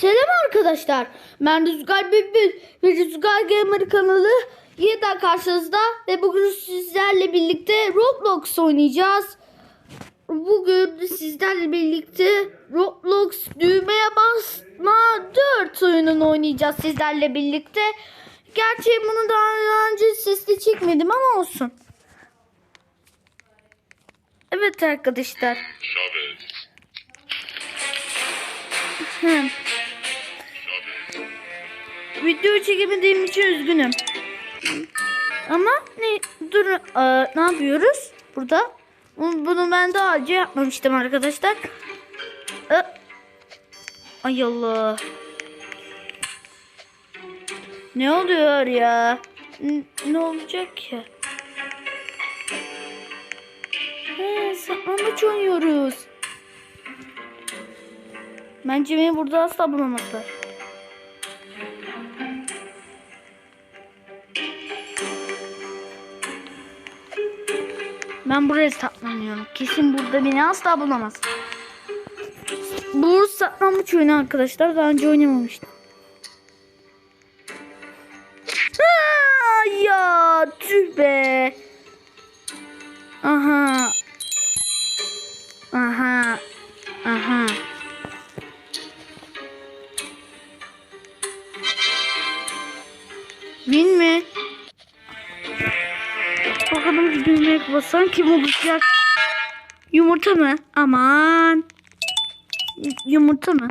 Selam arkadaşlar. Ben Rüzgar Bülbül ve Rüzgar Gamer kanalı yeniden karşınızda ve bugün sizlerle birlikte Roblox oynayacağız. Bugün sizlerle birlikte Roblox düğmeye basma 4 oyununu oynayacağız sizlerle birlikte. Gerçi bunu daha önce sesli çekmedim ama olsun. Evet arkadaşlar. Hı. Video çekemediğim için üzgünüm. Ama ne dur aa, ne yapıyoruz burada? Bunu ben daha önce yapmamıştım arkadaşlar. Aa, Ay Allah. Ne oluyor ya? N- ne olacak ki? He, saklambaç oynuyoruz. Bence beni burada asla bulamazlar. Ben buraya saklanıyorum. Kesin burada beni asla bulamaz. Bu saklanmaç oyunu arkadaşlar. Daha önce oynamamıştım. Aa, ya tüh be. Aha. Basan kim olacak? Yumurta mı? Aman. Yumurta mı?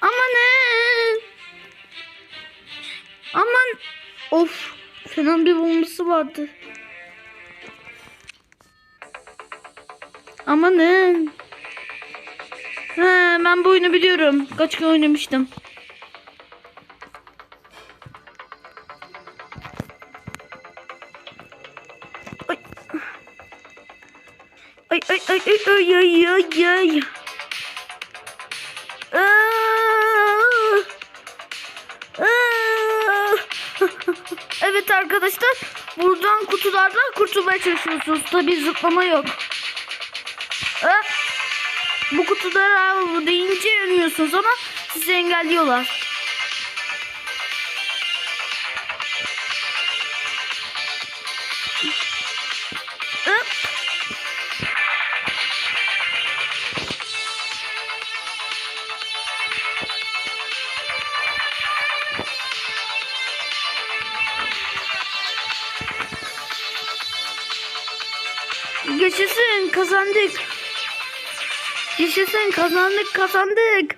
Amanın. Aman. Of. Fena bir bombası vardı. Amanın. He, ben bu oyunu biliyorum. Kaç kere oynamıştım. Ay ay ay ay ay. Aa! Evet arkadaşlar buradan kutulardan kurtulmaya çalışıyorsunuz. Tabi zıplama yok. Bu kutulara deyince ölüyorsunuz ama sizi engelliyorlar. Yaşasın kazandık. Yaşasın kazandık kazandık.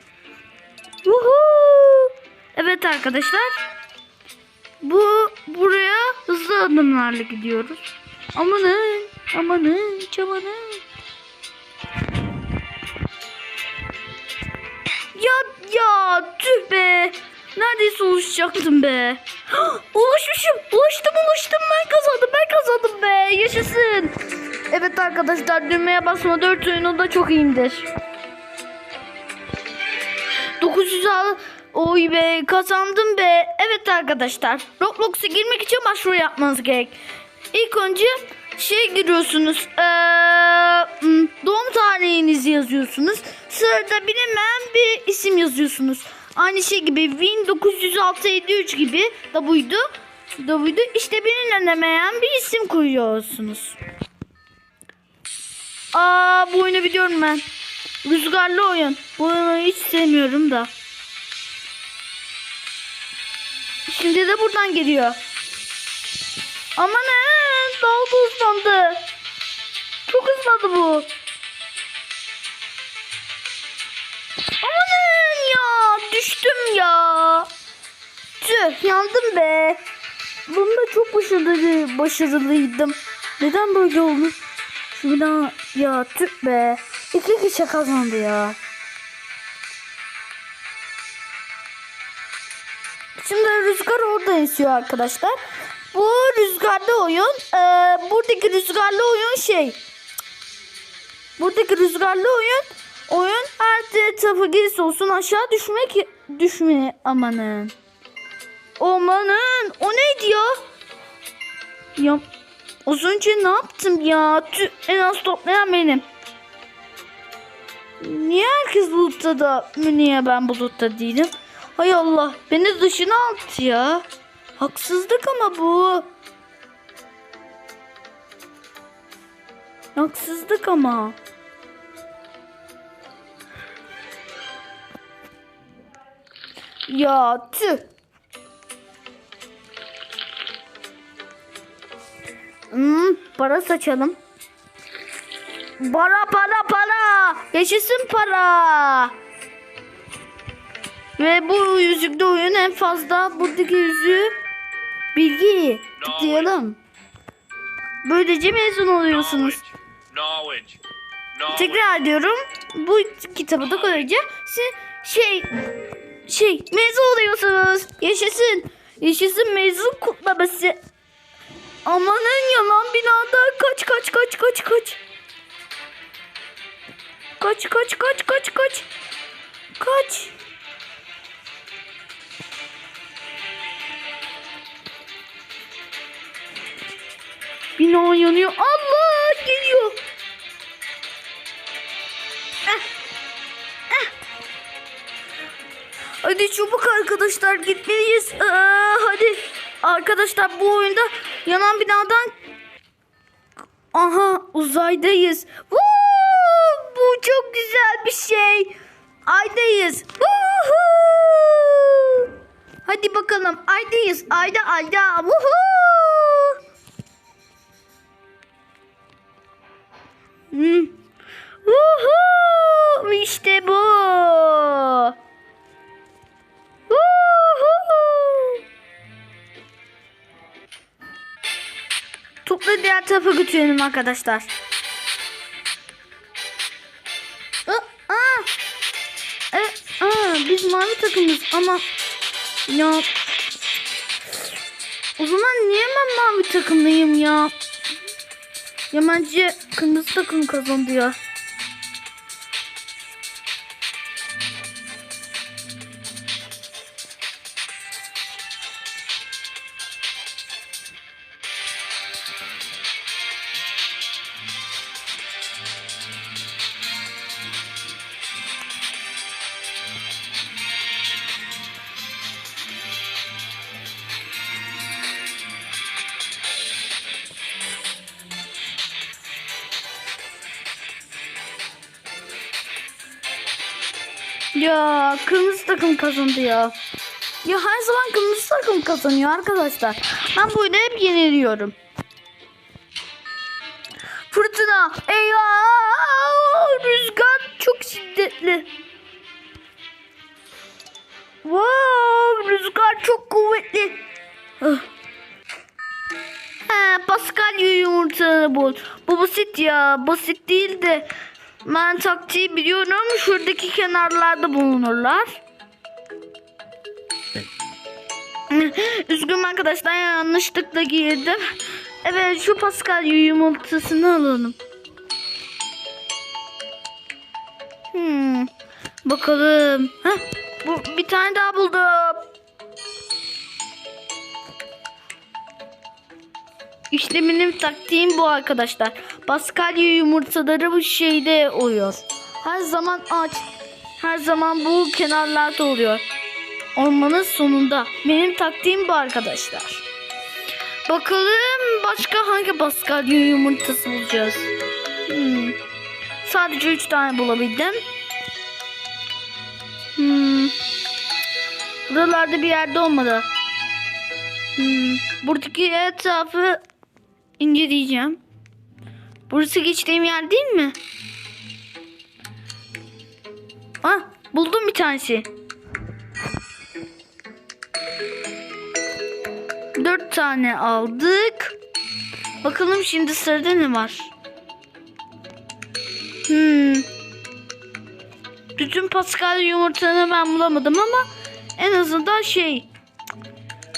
Woohoo! Evet arkadaşlar. Bu buraya hızlı adımlarla gidiyoruz. Amanın, amanın, çamanın. Ya ya tüh be. Neredeyse ulaşacaktım be. Ulaşmışım. Ulaştım ulaştım ben kazandım ben kazandım be. Yaşasın. Evet arkadaşlar düğmeye basma 4 oyunu da çok iyiyimdir. 900 al. Oy be kazandım be. Evet arkadaşlar. Roblox'a girmek için başvuru yapmanız gerek. İlk önce şey giriyorsunuz. Ee, doğum tarihinizi yazıyorsunuz. Sırada bilinmeyen bir isim yazıyorsunuz. Aynı şey gibi Win 90653 gibi. Da buydu. İşte bilinmeyen bir isim koyuyorsunuz. Aa bu oyunu biliyorum ben. Rüzgarlı oyun. Bu oyunu hiç sevmiyorum da. Şimdi de buradan geliyor. Amanın daha da hızlandı. Çok hızlandı bu. Amanın ya düştüm ya. Tüh yandım be. Bunda çok başarılı, başarılıydım. Neden böyle oldu? Daha ya tüh be. İki kişi kazandı ya. Şimdi rüzgar orada esiyor arkadaşlar. Bu rüzgarlı oyun. Ee, buradaki rüzgarlı oyun şey. Buradaki rüzgarlı oyun oyun her tarafı gerisi olsun aşağı düşmek düşme amanın. Amanın o neydi ya? Ya az önce ne yaptım ya? Tüh, en az toplayan benim. Niye herkes bulutta da niye ben bulutta değilim? Hay Allah beni dışına attı ya. Haksızlık ama bu. Haksızlık ama. Ya tüh. Para saçalım. Para para para. Yaşasın para. Ve bu yüzükte oyun en fazla buradaki yüzüğü bilgi tıklayalım. Böylece mezun oluyorsunuz. Tekrar ediyorum. Bu kitabı da koyunca siz şey şey mezun oluyorsunuz. Yaşasın. Yaşasın mezun kutlaması. Amanın yalan binada kaç kaç kaç kaç kaç. Kaç kaç kaç kaç kaç. Kaç. Bina yanıyor. Allah geliyor. Hadi çabuk arkadaşlar gitmeliyiz. Aa, hadi arkadaşlar bu oyunda yanan binadan aha uzaydayız. Woo! Bu çok güzel bir şey. Aydayız. Woohoo! Hadi bakalım aydayız. Ayda ayda. Woohoo! Hmm. Woohoo! Tarafa götürelim arkadaşlar. Aa, aa. E, aa, biz mavi takımız ama ya o zaman niye ben mavi takımlıyım ya? Ya bence kırmızı takım kazandı ya. Ya kırmızı takım kazandı ya. Ya her zaman kırmızı takım kazanıyor arkadaşlar. Ben bu hep yeniliyorum. Fırtına. Eyvah! Rüzgar çok şiddetli. Wow, rüzgar çok kuvvetli. Ah. He, Pascal yumurta bul. Bu basit ya. Basit değil de ben taktiği biliyorum. Şuradaki kenarlarda bulunurlar. Üzgünüm arkadaşlar yanlışlıkla girdim. Evet şu Pascal yumurtasını alalım. Hmm, bakalım. Heh, bu bir tane daha buldum. İşte benim taktiğim bu arkadaşlar. Paskalya yumurtaları bu şeyde oluyor. Her zaman aç. Her zaman bu kenarlarda oluyor. Ormanın sonunda. Benim taktiğim bu arkadaşlar. Bakalım başka hangi paskalya yumurtası bulacağız. Hmm. Sadece 3 tane bulabildim. Hmm. Buralarda bir yerde olmadı. Hmm. Buradaki etrafı inceleyeceğim. Burası geçtiğim yer değil mi? Ah buldum bir tanesi. Dört tane aldık. Bakalım şimdi sırada ne var? Hmm. Bütün Pascal yumurtanı ben bulamadım ama en azından şey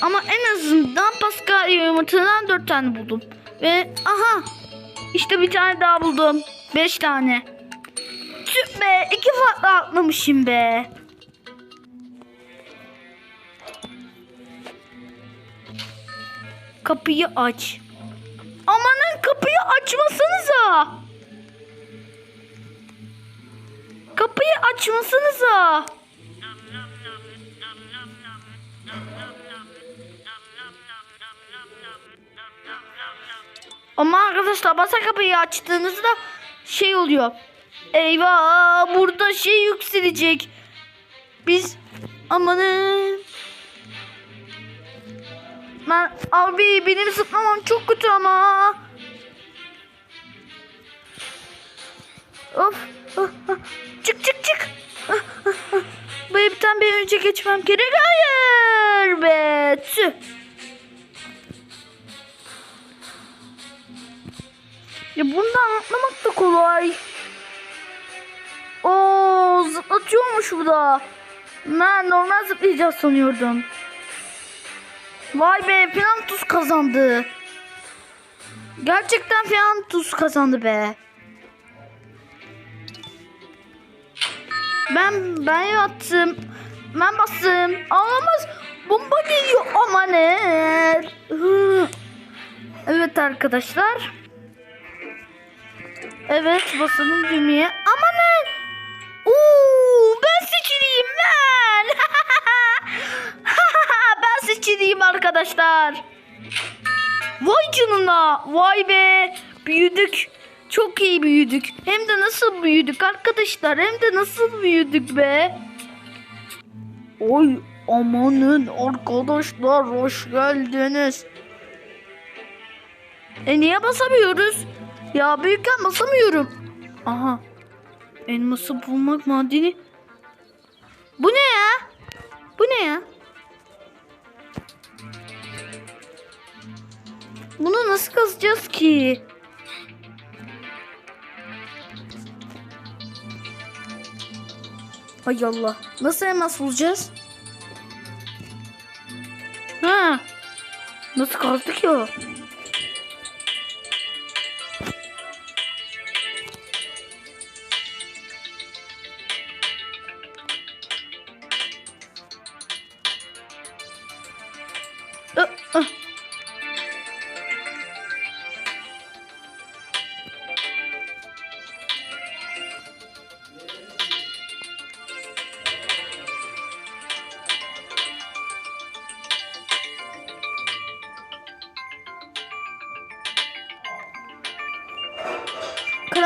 ama en azından Pascal yumurtadan 4 tane buldum. Ve aha işte bir tane daha buldum. 5 tane. Tüh be iki farklı atlamışım be. Kapıyı aç. Amanın kapıyı açmasanıza. Kapıyı açmasanıza. Ama arkadaşlar basa kapıyı açtığınızda şey oluyor. Eyvah burada şey yükselecek. Biz amanın. Ben abi benim zıplamam çok kötü ama. Of. of. Çık çık çık. Bu evden bir önce geçmem gerek. Hayır be. Tüh. Ya bundan atlamak da kolay. Oo zıplatıyormuş bu da. Ben normal zıplayacağız sanıyordum. Vay be Pirantus kazandı. Gerçekten Pirantus kazandı be. Ben ben yattım. Ben bastım. Ağlamaz. Bomba geliyor. Aman Hı. Evet arkadaşlar. Evet basalım düğmeye. Amanın. Oo, ben seçileyim ben. ben seçileyim arkadaşlar. Vay canına. Vay be. Büyüdük. Çok iyi büyüdük. Hem de nasıl büyüdük arkadaşlar. Hem de nasıl büyüdük be. Oy amanın arkadaşlar hoş geldiniz. E niye basamıyoruz? Ya büyükken basamıyorum. Aha. Elması bulmak madeni. Bu ne ya? Bu ne ya? Bunu nasıl kazacağız ki? Hay Allah. Nasıl elmas bulacağız? Ha. Nasıl kazdık ya?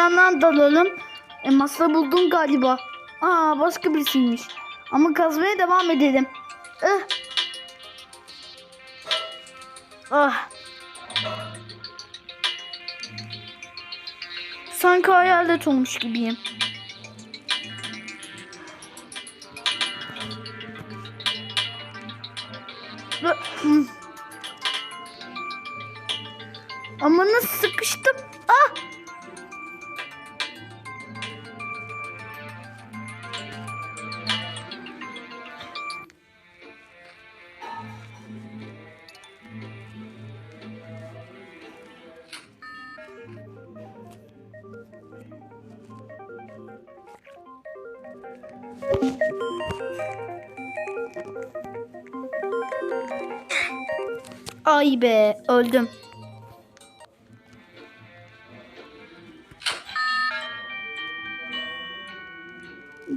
Krandan dalalım. E, masa buldum galiba. Aa başka birisiymiş. Ama kazmaya devam edelim. Eh. Ah. Sanki hayalet olmuş gibiyim. Ay be öldüm.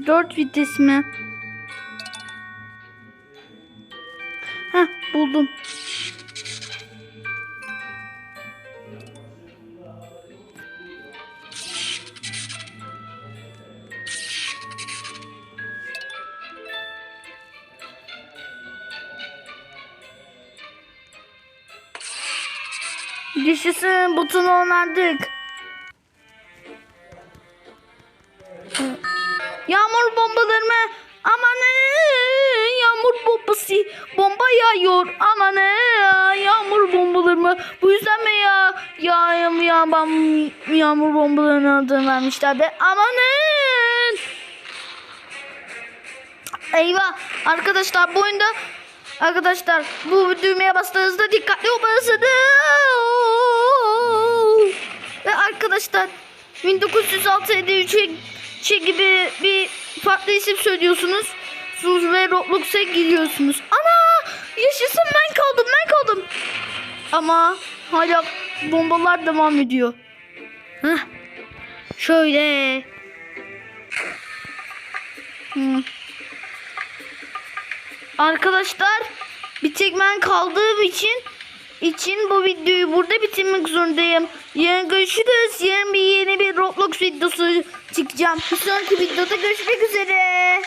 Dört vites mi? Heh buldum. Yaşasın butonu onardık. Yağmur bombalarımı amanın yağmur bombası bomba yağıyor. Amanın yağmur bombalarımı bu yüzden mi ya? Ya ya bam yağmur bombalarının adını vermişler be. Amanın eyvah arkadaşlar bu oyunda arkadaşlar bu düğmeye bastığınızda dikkatli olmalısınız ve arkadaşlar 1906 53'e şey gibi bir farklı isim söylüyorsunuz. Sus ve Roblox'a giriyorsunuz. Ana! Yaşasın ben kaldım ben kaldım. Ama hala bombalar devam ediyor. Heh. Şöyle. Hı. Arkadaşlar bir tek ben kaldığım için için bu videoyu burada bitirmek zorundayım. Yarın görüşürüz. Yarın bir yeni bir Roblox videosu çıkacağım. Bir sonraki videoda görüşmek üzere.